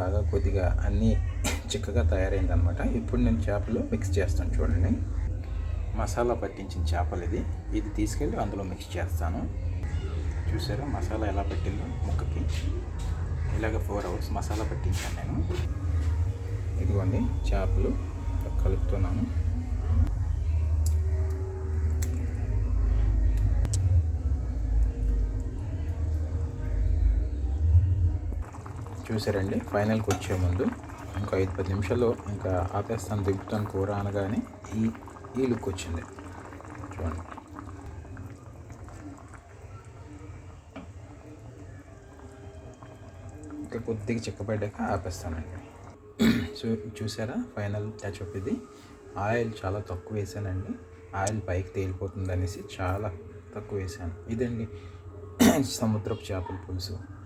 బాగా కొద్దిగా అన్నీ చిక్కగా తయారైందనమాట. ఇప్పుడు నేను చేపలు మిక్స్ చేస్తాను చూడండి. మసాలా పట్టించిన చేపలు ఇది. ఇది తీసుకెళ్ళి అందులో మిక్స్ చేస్తాను. చూసారా మసాలా ఎలా పట్టిందో ముక్కకి. ఇలాగ ఫోర్ అవర్స్ మసాలా పట్టించాను నేను. ఇదిగోండి చేపలు కలుపుతున్నాను. చూసారండి ఫైనల్కి వచ్చే ముందు ఇంకా ఐదు పది నిమిషాల్లో ఇంకా ఆపేస్తాను దిగుతాను కూర అనగానే ఈ ఈ లుక్ వచ్చింది. చూడండి. ఇంకా కొద్దిగా చిక్కబడ్డాక ఆపేస్తానండి. సో చూసారా? ఫైనల్ టచ్అప్ ఇది. ఆయిల్ చాలా తక్కువ వేసానండి. ఆయిల్ పైకి తేలిపోతుంది అనేసి చాలా తక్కువ వేసాను. ఇదండి సముద్రపు చేపల పులుసు.